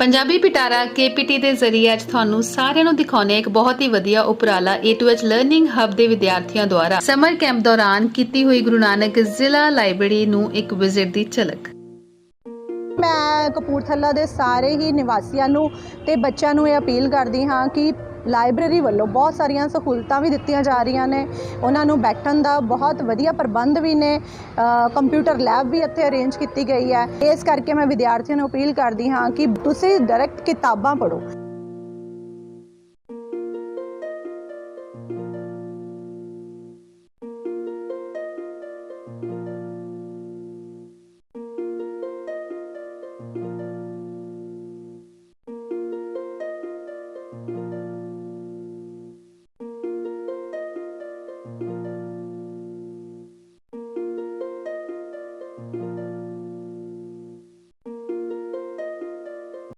ਪੰਜਾਬੀ ਪਿਟਾਰਾ KPT ਦੇ ਜ਼ਰੀਏ ਅੱਜ ਤੁਹਾਨੂੰ ਸਾਰਿਆਂ ਨੂੰ ਦਿਖਾਉਣੇ ਇੱਕ ਬਹੁਤ ਹੀ ਵਧੀਆ ਉਪਰਾਲਾ A2H ਲਰਨਿੰਗ ਹੱਬ ਦੇ ਵਿਦਿਆਰਥੀਆਂ ਦੁਆਰਾ। ਸਮਰ ਕੈਂਪ ਦੌਰਾਨ ਕੀਤੀ ਹੋਈ ਗੁਰੂ ਨਾਨਕ ਜ਼ਿਲ੍ਹਾ ਲਾਇਬ੍ਰੇਰੀ ਨੂੰ ਇੱਕ ਵਿਜ਼ਿਟ ਦੀ ਝਲਕ। ਮੈਂ ਕਪੂਰਥਲਾ ਦੇ ਸਾਰੇ ਹੀ ਨਿਵਾਸੀਆਂ ਨੂੰ ਤੇ ਬੱਚਿਆਂ ਨੂੰ ਇਹ ਅਪੀਲ ਕਰਦੀ ਹਾਂ ਕਿ ਲਾਇਬ੍ਰੇਰੀ ਵੱਲੋਂ ਬਹੁਤ ਸਾਰੀਆਂ ਸਹੂਲਤਾਂ ਵੀ ਦਿੱਤੀਆਂ ਜਾ ਰਹੀਆਂ ਨੇ। ਉਹਨਾਂ ਨੂੰ ਬੈਠਣ ਦਾ ਬਹੁਤ ਵਧੀਆ ਪ੍ਰਬੰਧ ਵੀ ਨੇ। ਕੰਪਿਊਟਰ ਲੈਬ ਵੀ ਇੱਥੇ ਅਰੇਂਜ ਕੀਤੀ ਗਈ ਹੈ। ਇਸ ਕਰਕੇ ਮੈਂ ਵਿਦਿਆਰਥੀਆਂ ਨੂੰ ਅਪੀਲ ਕਰਦੀ ਹਾਂ ਕਿ ਤੁਸੀਂ ਡਾਇਰੈਕਟ ਕਿਤਾਬਾਂ ਪੜ੍ਹੋ।